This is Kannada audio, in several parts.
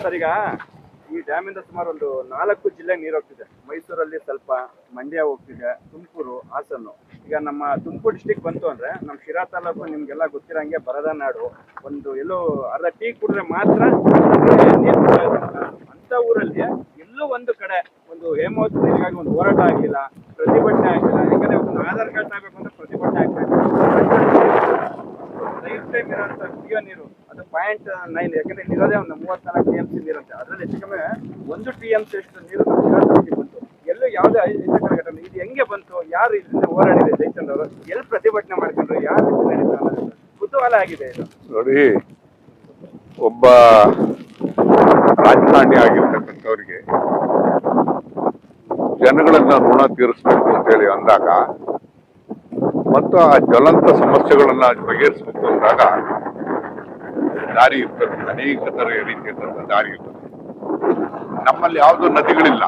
ಸರ್, ಈಗ ಈ ಡ್ಯಾಮಿಂದ ಸುಮಾರು ಒಂದು ನಾಲ್ಕು ಜಿಲ್ಲೆ ನೀರು ಹೋಗ್ತಿದೆ ಮೈಸೂರಲ್ಲಿ ಸ್ವಲ್ಪ ಮಂಡ್ಯ ಹೋಗ್ತಿದೆ, ತುಮಕೂರು, ಹಾಸನ್ನು. ಈಗ ನಮ್ಮ ತುಮಕೂರು ಡಿಸ್ಟಿಕ್ ಬಂತು ಅಂದ್ರೆ ನಮ್ಮ ಶಿರಾ ತಾಲೂಕು ನಿಮ್ಗೆಲ್ಲ ಗೊತ್ತಿರಂಗೆ ಬರದ ನಾಡು ಒಂದು ಎಲ್ಲೋ ಅರ್ಧ ಟೀ ಕುಡಿದ್ರೆ ಮಾತ್ರ ಅಂತ ಊರಲ್ಲಿ ಎಲ್ಲೋ ಒಂದು ಕಡೆ ಒಂದು ಹೇಮಾವತಿ ಒಂದು ಹೋರಾಟ ಆಗಿಲ್ಲ, ಪ್ರತಿಭಟನೆ ಆಗಿಲ್ಲ ಯಾಕಂದ್ರೆ ಒಂದು ಆಧಾರ್ ಕಾರ್ಡ್ ತಗಬೇಕು ಅಂದ್ರೆ ಪ್ರತಿಭಟನೆ ಆಗ್ಬೇಕು ಲೈಫ್ ಟೈಮ್ ಇರೋಂಥ ಕುಡಿಯೋ ನೀರು ಅದು ಪಾಯಿಂಟ್ ನೈನ್ ಯಾಕಂದ್ರೆ ಇರೋದೇ ಒಂದು ಮೂವತ್ನಾಲ್ಕು ಟಿ ಎಂ ಸಿ ನೀರು ಅಂತ ಅದರಲ್ಲಿ ಹೆಚ್ಚು ಕಮ್ಮಿ ಒಂದು ಟಿ ಎಂ ಸಿ ಎಷ್ಟು ನೀರು ಬಂತು. ಎಲ್ಲೂ ಯಾವುದೇ ಅಹಿತಕರ ಘಟನೆ ಇದು ಹೆಂಗೆ ಬಂತು, ಯಾರು ಇದರಿಂದ ಹೋರಾಡಿದೆ ಜೈಚಂದ್ರ ಅವರು, ಎಲ್ಲಿ ಪ್ರತಿಭಟನೆ ಮಾಡ್ಕೊಂಡ್ರು ಯಾರು ನಡೀತು ಕುತೂಹಲ ಆಗಿದೆ ಇದು. ನೋಡಿ, ಒಬ್ಬ ರಾಜಕಾರಣಿ ಆಗಿರ್ತಕ್ಕಂಥವ್ರಿಗೆ ಜನಗಳನ್ನ ಋಣ ತೀರಿಸ್ಬೇಕು ಅಂತೇಳಿ ಅಂದಾಗ, ಮತ್ತು ಆ ಜ್ವಲಂತ ಸಮಸ್ಯೆಗಳನ್ನ ಬಗೆಹರಿಸಬೇಕು ಅಂದಾಗ ದಾರಿ ಇರ್ತದೆ, ಅನೇಕ ತರ ರೀತಿಯ ದಾರಿ ಇರ್ತದೆ. ನಮ್ಮಲ್ಲಿ ಯಾವುದೋ ನದಿಗಳಿಲ್ಲ.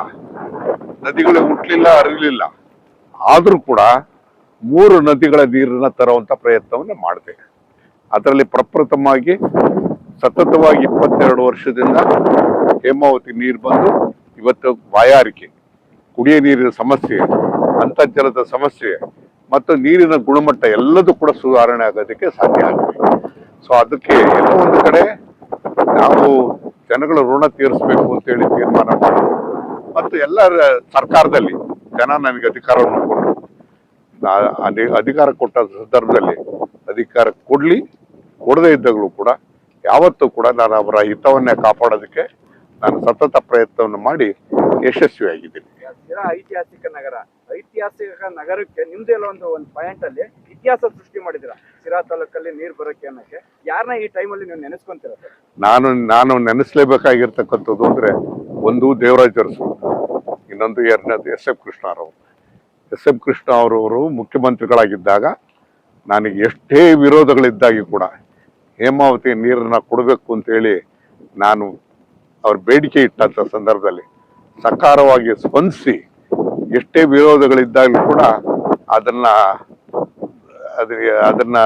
ನದಿಗಳು ಹುಟ್ಟಲಿಲ್ಲ ಅರಿಲಿಲ್ಲ ಆದ್ರೂ ಕೂಡ ಮೂರು ನದಿಗಳ ನೀರನ್ನ ತರುವಂತ ಪ್ರಯತ್ನವನ್ನು ಮಾಡ್ತೇವೆ. ಅದರಲ್ಲಿ ಪ್ರಪ್ರಥಮವಾಗಿ ಸತತವಾಗಿ ಇಪ್ಪತ್ತೆರಡು ವರ್ಷದಿಂದ ಹೇಮಾವತಿ ನೀರು ಬಂದು ಇವತ್ತು ಬಾಯಾರಿಕೆ ಕುಡಿಯ ನೀರಿನ ಸಮಸ್ಯೆ, ಅಂತರ್ಜಲದ ಸಮಸ್ಯೆ ಮತ್ತು ನೀರಿನ ಗುಣಮಟ್ಟ ಎಲ್ಲದೂ ಕೂಡ ಸುಧಾರಣೆ ಆಗೋದಕ್ಕೆ ಸಾಧ್ಯ ಆಗಿದೆ ಸೊ ಅದಕ್ಕೆ ಎಲ್ಲೋ ಒಂದು ಕಡೆ ನಾವು ಜನಗಳ ಋಣ ತೀರಿಸಬೇಕು ಅಂತೇಳಿ ತೀರ್ಮಾನ ಮಾಡಿ ಮತ್ತು ಎಲ್ಲ ಸರ್ಕಾರದಲ್ಲಿ ಜನ ನನಗೆ ಅಧಿಕಾರವನ್ನು ಅಧಿ- ಅಧಿಕಾರ ಕೊಟ್ಟ ಸಂದರ್ಭದಲ್ಲಿ ಅಧಿಕಾರ ಕೊಡ್ಲಿ, ಕೊಡದೇ ಇದ್ದಾಗಲೂ ಕೂಡ ಯಾವತ್ತೂ ಕೂಡ ನಾನು ಅವರ ಹಿತವನ್ನೇ ಕಾಪಾಡೋದಕ್ಕೆ ನಾನು ಸತತ ಪ್ರಯತ್ನವನ್ನು ಮಾಡಿ ಯಶಸ್ವಿಯಾಗಿದ್ದೀನಿ. ಐತಿಹಾಸಿಕ ನಗರ, ಐತಿಹಾಸಿಕ ನಗರಕ್ಕೆ ನಿಮ್ದೆಲ್ಲ ಒಂದು ಒಂದು ಪಾಯಿಂಟ್ ಅಲ್ಲಿ ಇತಿಹಾಸ ಸೃಷ್ಟಿ ಮಾಡಿದಿರಾ ಶಿರಾ ತಾಲೂಕಲ್ಲಿ ನೀರು ಬರೋಕೆ ಅನ್ನಕ್ಕೆ. ಯಾರನ್ನ ಈ ಟೈಮಲ್ಲಿ ನೀವು ನೆನೆಸ್ಕೊಂತೀರ ಸರ್ ನಾನು ನಾನು ನೆನೆಸ್ಲೇಬೇಕಾಗಿರ್ತಕ್ಕಂಥದ್ದು ಅಂದ್ರೆ ಒಂದು ದೇವರಾಜ ಅರಸು ಇನ್ನೊಂದು ಎರಡನೇದು ಎಸ್ ಎಂ ಕೃಷ್ಣರವರು ಎಸ್ ಎಂ ಕೃಷ್ಣ ಅವರವರು ಮುಖ್ಯಮಂತ್ರಿಗಳಾಗಿದ್ದಾಗ ನನಗೆ ಎಷ್ಟೇ ವಿರೋಧಗಳಿದ್ದಾಗಿ ಕೂಡ ಹೇಮಾವತಿ ನೀರನ್ನು ಕೊಡಬೇಕು ಅಂತೇಳಿ ನಾನು ಅವ್ರ ಬೇಡಿಕೆ ಇಟ್ಟಂಥ ಸಂದರ್ಭದಲ್ಲಿ ಸಕಾರವಾಗಿ ಸ್ಪಂದಿಸಿ ಎಷ್ಟೇ ವಿರೋಧಗಳಿದ್ದಾಗಲೂ ಕೂಡ ಅದನ್ನ ಅದ್ರ ಅದನ್ನ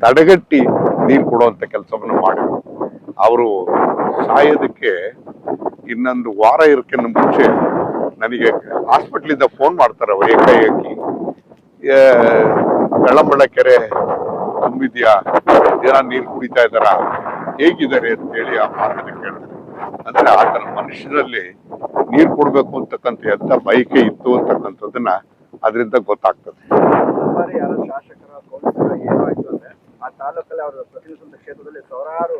ತಡೆಗಟ್ಟಿ ನೀರು ಕೊಡುವಂತ ಕೆಲಸವನ್ನು ಮಾಡಿ ಅವರು ಸಾಯೋದಕ್ಕೆ ಇನ್ನೊಂದು ವಾರ ಇರಕ್ಕಿಂತ ಮುಂಚೆ ನನಗೆ ಹಾಸ್ಪಿಟ್ಲಿಂದ ಫೋನ್ ಮಾಡ್ತಾರೆ ಅವ್ರು ಏಕಾಏಕಿ. ಏ, ಬೆಳ್ಳಂಬಳ್ಳ ಕೆರೆ ತುಂಬಿದ್ಯಾ? ಜನ ನೀರು ಕುಡಿತಾ ಇದ್ದಾರ? ಹೇಗಿದ್ದಾರೆ ಅಂತೇಳಿ ಆ ಮಾತನ್ನು ಕೇಳಿದ್ರು. ಅಂದ್ರೆ ಆತನ ಮನುಷ್ಯನಲ್ಲಿ ನೀರು ಕೊಡ್ಬೇಕು ಅಂತಕ್ಕಂಥ ಎಂತ ಬಯಕೆ ಇತ್ತು ಅಂತಕ್ಕಂಥದ್ದನ್ನ ಅದರಿಂದ ಗೊತ್ತಾಗ್ತದೆ ಬಾರಿ ಯಾರೋ ಶಾಸಕರ ಕೌನ್ಸಿಲರ್ ಏನೋ ಆಯ್ತು ಅಂದ್ರೆ ಆ ತಾಲೂಕಲ್ಲಿ ಅವರ ಪ್ರತಿನಿಧಿಸುವಂತ ಕ್ಷೇತ್ರದಲ್ಲಿ ಸಾವಿರಾರು,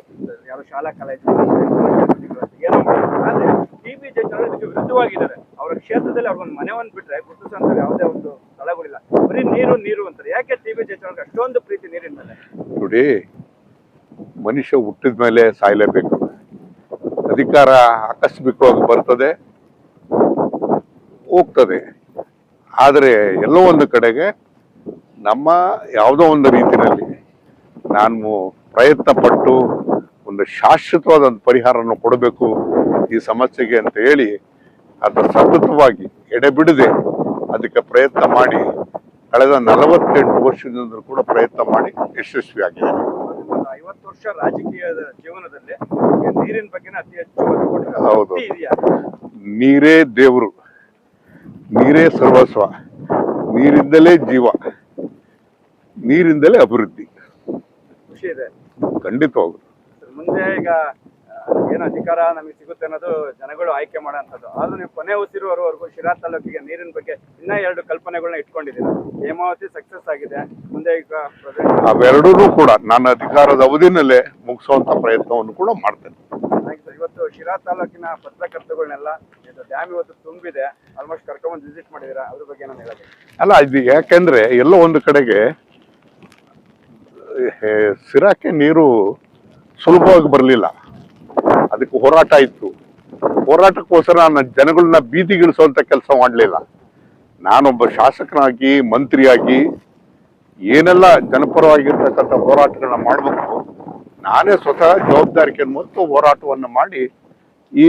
ಯಾರು ಶಾಲಾ ಕಾಲೇಜು ಆದರೆ ಟಿ ಬಿ ಜಯಚಂದ್ರ ಇದಕ್ಕೆ ವಿರುದ್ಧವಾಗಿದ್ದಾರೆ. ಅವರ ಕ್ಷೇತ್ರದಲ್ಲಿ ಅವ್ರಿಗೊಂದು ಮನೆ ಒಂದು ಬಿಟ್ರೆ ಗುರುತಿಸಂತ ಯಾವುದೇ ಒಂದು ಸ್ಥಳಗಳಿಲ್ಲ. ಬರೀ ನೀರು ನೀರು ಅಂತಾರೆ. ಯಾಕೆ ಟಿ ಬಿ ಜಯಚಂದ್ರ ಅಷ್ಟೊಂದು ಪ್ರೀತಿ ನೀರಿನ ಮೇಲೆ? ನೋಡಿ, ಮನುಷ್ಯ ಹುಟ್ಟಿದ ಮೇಲೆ ಸಾಯಲೇಬೇಕು. ಅಧಿಕಾರ ಆಕಸ್ಮಿಕವಾಗಿ ಬರ್ತದೆ, ಹೋಗ್ತದೆ. ಆದರೆ ಎಲ್ಲೋ ಒಂದು ಕಡೆಗೆ ನಮ್ಮ ಯಾವುದೋ ಒಂದು ರೀತಿಯಲ್ಲಿ ನಾನು ಪ್ರಯತ್ನ ಪಟ್ಟು ಒಂದು ಶಾಶ್ವತವಾದ ಒಂದು ಪರಿಹಾರವನ್ನು ಕೊಡಬೇಕು ಈ ಸಮಸ್ಯೆಗೆ ಅಂತ ಹೇಳಿ ಅದು ಸತತವಾಗಿ ಎಡೆಬಿಡದೆ ಅದಕ್ಕೆ ಪ್ರಯತ್ನ ಮಾಡಿ ಕಳೆದ ನಲವತ್ತೆಂಟು ವರ್ಷದಿಂದ ಕೂಡ ಪ್ರಯತ್ನ ಮಾಡಿ ಯಶಸ್ವಿಯಾಗಿದೆ ಐವತ್ತು ವರ್ಷ ರಾಜಕೀಯದ ಜೀವನದಲ್ಲಿ ನೀರಿನ ಬಗ್ಗೆನೇ ಅತಿ ಹೆಚ್ಚು ಹೌದು. ನೀರೇ ದೇವರು. ನೀರೇ ಸರ್ವಸ್ವ. ನೀರಿಂದಲೇ ಜೀವ. ನೀರಿಂದಲೇ ಅಭಿವೃದ್ಧಿ. ಇದೆ. ಖಂಡಿತವಾಗ್ಲು ಮುಂದೆ ಈಗ ಏನು ಅಧಿಕಾರ ನಮಗೆ ಸಿಗುತ್ತೆ ಅನ್ನೋದು ಜನಗಳು ಆಯ್ಕೆ ಮಾಡೋಂಥದ್ದು. ಆದ್ರೂ ನೀವು ಕೊನೆ ಉಸಿರುವವರೆಗೂ ಶಿರಾ ತಾಲೂಕಿಗೆ ನೀರಿನ ಬಗ್ಗೆ ಇನ್ನ ಎರಡು ಕಲ್ಪನೆಗಳನ್ನ ಇಟ್ಕೊಂಡಿದ್ದೀರಾ? ಹೇಮಾವತಿ ಸಕ್ಸಸ್ ಆಗಿದೆ. ಮುಂದೆ ಈಗ ಅವೆರಡೂ ಕೂಡ ನನ್ನ ಅಧಿಕಾರದ ಅವಧಿನಲ್ಲೇ ಮುಗಿಸುವಂತ ಪ್ರಯತ್ನವನ್ನು ಕೂಡ ಮಾಡ್ತೇನೆ. ಹಾಗೆ ಇವತ್ತು ಶಿರಾ ತಾಲೂಕಿನ ಪತ್ರಕರ್ತಗಳನ್ನೆಲ್ಲ ಇದು ಡ್ಯಾಮ್ ಇವತ್ತು ತುಂಬಿದೆ. ಆಲ್ಮೋಸ್ಟ್ ಕರ್ಕೊಂಡ್ಬಂದು ವಿಸಿಟ್ ಮಾಡಿದ್ದೀರಾ? ಅದ್ರ ಬಗ್ಗೆ ನಾನು ಹೇಳೋದು ಅಲ್ಲ ಇದು ಯಾಕೆಂದ್ರೆ ಎಲ್ಲೋ ಒಂದು ಕಡೆಗೆ ಸಿರಾಕ್ಕೆ ನೀರು ಸುಲಭವಾಗಿ ಬರಲಿಲ್ಲ. ಅದಕ್ಕೆ ಹೋರಾಟ ಇತ್ತು. ಹೋರಾಟಕ್ಕೋಸ್ಕರ ನಾನು ಜನಗಳನ್ನ ಬೀದಿಗಿಳಿಸುವಂತ ಕೆಲಸ ಮಾಡಲಿಲ್ಲ. ನಾನೊಬ್ಬ ಶಾಸಕನಾಗಿ ಮಂತ್ರಿಯಾಗಿ ಏನೆಲ್ಲ ಜನಪರವಾಗಿರ್ತಕ್ಕಂಥ ಹೋರಾಟಗಳನ್ನ ಮಾಡಬೇಕು ನಾನೇ ಸ್ವತಃ ಜವಾಬ್ದಾರಿಕೆಯನ್ನು ಮತ್ತು ಹೋರಾಟವನ್ನು ಮಾಡಿ ಈ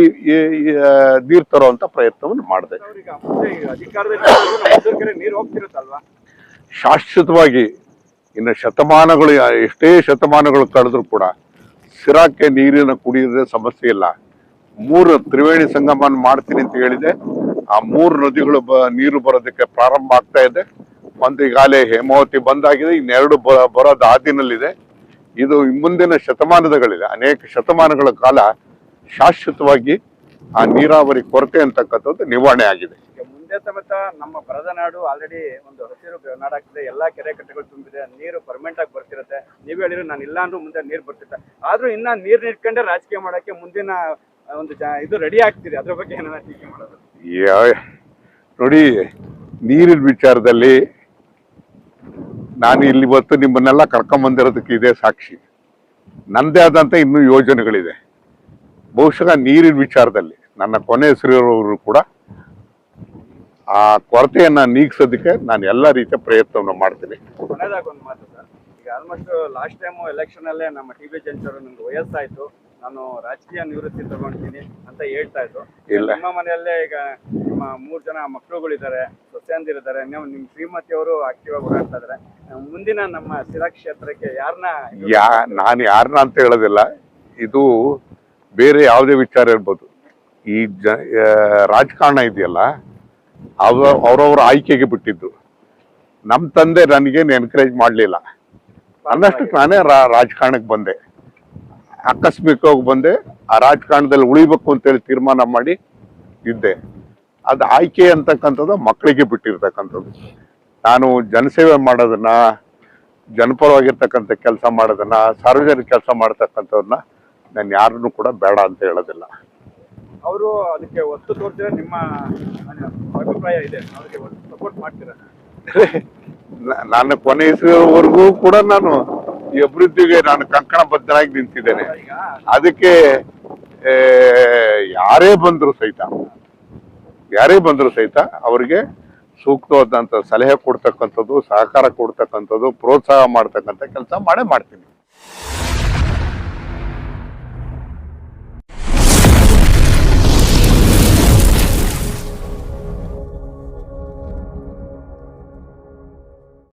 ನೀರು ತರುವಂತ ಪ್ರಯತ್ನವನ್ನು ಮಾಡಿದೆ. ಶಾಶ್ವತವಾಗಿ ಇನ್ನು ಶತಮಾನಗಳು, ಎಷ್ಟೇ ಶತಮಾನಗಳು ಕಳೆದ್ರು ಕೂಡ ಸಿರಾಕ್ಕೆ ನೀರಿನ ಕುಡಿಯೋದೇ ಸಮಸ್ಯೆ ಇಲ್ಲ. ಮೂರು ತ್ರಿವೇಣಿ ಸಂಗಮನ ಮಾಡ್ತೀನಿ ಅಂತ ಹೇಳಿದೆ. ಆ ಮೂರು ನದಿಗಳು ನೀರು ಬರೋದಕ್ಕೆ ಪ್ರಾರಂಭ ಆಗ್ತಾ ಇದೆ. ಒಂದು ಈಗಾಗಲೇ ಹೇಮಾವತಿ ಬಂದಾಗಿದೆ. ಇನ್ನೆರಡು ಬ, ಬರೋದು ಹಾದಿನಲ್ಲಿದೆ ಇದು ಮುಂದಿನ ಶತಮಾನದಗಳಿದೆ. ಅನೇಕ ಶತಮಾನಗಳ ಕಾಲ ಶಾಶ್ವತವಾಗಿ ಆ ನೀರಾವರಿ ಕೊರತೆ ಅಂತಕ್ಕಂಥದ್ದು ನಿವಾರಣೆ ಆಗಿದೆ. ನಮ್ಮ ಬರದ ನಾಡು ಆಲ್ರೆಡಿ ಒಂದು ಹಸಿರು ನಾಡಾಗ್ತಿದೆ ಎಲ್ಲಾ ಕೆರೆ ಕಟ್ಟೆಗಳು ತುಂಬಿದೆ. ನೀರು ಪರ್ಮನೆಂಟ್ ಆಗಿ ಬರ್ತಿರುತ್ತೆ. ನೀವು ಹೇಳಿದ್ರೆ ನಾನು ಇಲ್ಲ ಅಂದ್ರೂ ಮುಂದೆ ನೀರು ಬರ್ತಿದ್ದೆ ಆದ್ರೂ ಇನ್ನ ನೀರು ನಿಟ್ಕೊಂಡೆ ರಾಜಕೀಯ ಮಾಡಕ್ಕೆ ಮುಂದಿನ ಒಂದು ಇದು ರೆಡಿ ಆಗ್ತಿದೆ. ಅದ್ರ ಬಗ್ಗೆ ಏನಾರ ಟೀಕೆ ಮಾಡೋದು? ನೋಡಿ, ನೀರಿನ ವಿಚಾರದಲ್ಲಿ ನಾನು ಇಲ್ಲಿ ಇವತ್ತು ನಿಮ್ಮನ್ನೆಲ್ಲ ಕರ್ಕೊಂಬಂದಿರೋದಕ್ಕೆ ಇದೆ ಸಾಕ್ಷಿ. ನನ್ನದೇ ಆದಂತ ಇನ್ನೂ ಯೋಜನೆಗಳಿದೆ. ಬಹುಶಃ ನೀರಿನ ವಿಚಾರದಲ್ಲಿ ನನ್ನ ಕೊನೆ ಹೆಸರಿರೋರು ಕೂಡ ಆ ಕೊರತೆಯನ್ನ ನೀಗಿಸೋದಕ್ಕೆ ನಾನು ಎಲ್ಲ ರೀತಿಯ ಪ್ರಯತ್ನವನ್ನು ಮಾಡ್ತೀನಿ. ಕೊನೆದಾಗ ಒಂದು ಮಾತು ಸರ್. ಈಗ ಆಲ್ಮೋಸ್ಟ್ ಲಾಸ್ಟ್ ಟೈಮ್ ಎಲೆಕ್ಷನ್ ಅಲ್ಲೇ ನಮ್ಮ ಟಿ ಬಿ ಜಂಚರು ನಂಗೆ ವಯಸ್ಸಾಯ್ತು. ನಾನು ರಾಜಕೀಯ ನಿವೃತ್ತಿ ತಗೊಳ್ತೀನಿ ಅಂತ ಹೇಳ್ತಾ ಇದ್ರು. ನಮ್ಮ ಮನೆಯಲ್ಲೇ ಈಗ ನಿಮ್ಮ ಮೂರು ಜನ ಮಕ್ಕಳುಗಳಿದ್ದಾರೆ ಸೊಸೆಯಂದಿರಿದ್ದಾರೆ ನೀವು ನಿಮ್ಮ ಶ್ರೀಮತಿ ಅವರು ಆಕ್ಟಿವ್ ಆಗಿ ಓಡಾಡ್ತಾ ಮುಂದಿನ ನಮ್ಮ ಶಿರಾ ಕ್ಷೇತ್ರಕ್ಕೆ ಯಾರನ್ನ ಯಾ ನಾನು ಯಾರನ್ನ ಅಂತ ಹೇಳೋದಿಲ್ಲ. ಇದು ಬೇರೆ ಯಾವುದೇ ವಿಚಾರ ಇರ್ಬೋದು. ಈ ಜ ರಾಜಕಾರಣ ಇದೆಯಲ್ಲ ಅವ ಅವ್ರವ್ರ ಆಯ್ಕೆಗೆ ಬಿಟ್ಟಿದ್ದು. ನಮ್ಮ ತಂದೆ ನನಗೇನು ಎನ್ಕರೇಜ್ ಮಾಡಲಿಲ್ಲ. ಅನ್ನಷ್ಟಕ್ಕೆ ನಾನೇ ರಾಜಕಾರಣಕ್ಕೆ ಬಂದೆ. ಆಕಸ್ಮಿಕವಾಗಿ ಬಂದೆ. ಆ ರಾಜಕಾರಣದಲ್ಲಿ ಉಳಿಬೇಕು ಅಂತೇಳಿ ತೀರ್ಮಾನ ಮಾಡಿ ಇದ್ದೆ. ಅದು ಆಯ್ಕೆ ಅಂತಕ್ಕಂಥದ್ದು ಮಕ್ಕಳಿಗೆ ಬಿಟ್ಟಿರ್ತಕ್ಕಂಥದ್ದು. ನಾನು ಜನಸೇವೆ ಮಾಡೋದನ್ನ, ಜನಪರವಾಗಿರ್ತಕ್ಕಂಥ ಕೆಲಸ ಮಾಡೋದನ್ನ, ಸಾರ್ವಜನಿಕ ಕೆಲಸ ಮಾಡ್ತಕ್ಕಂಥವ್ರನ್ನ ನಾನು ಯಾರನ್ನು ಕೂಡ ಬೇಡ ಅಂತ ಹೇಳೋದಿಲ್ಲ. ಅವರು ಅದಕ್ಕೆ ಒತ್ತು ತೋರ್ತಿರ ನಿಮ್ಮ ಅಭಿಪ್ರಾಯ ಇದೆ. ಅವ್ರಿಗೆ ಸಪೋರ್ಟ್ ಮಾಡ್ತೀರಾ? ನಾನು ನನ್ನ ಕೊನೆಯವರೆಗೂ ಕೂಡ ನಾನು ಈ ಅಭಿವೃದ್ಧಿಗೆ ನಾನು ಕಂಕಣ ಬದ್ಧನಾಗಿ ನಿಂತಿದ್ದೇನೆ ಅದಕ್ಕೆ ಯಾರೇ ಬಂದ್ರು ಸಹಿತ ಯಾರೇ ಬಂದ್ರು ಸಹಿತ ಅವರಿಗೆ ಸೂಕ್ತವಾದಂತ ಸಲಹೆ ಕೊಡ್ತಕ್ಕಂಥದ್ದು ಸಹಕಾರ ಕೊಡ್ತಕ್ಕಂಥದ್ದು ಪ್ರೋತ್ಸಾಹ ಮಾಡ್ತಕ್ಕಂಥ ಕೆಲಸ ಮಾಡೇ ಮಾಡ್ತೀನಿ.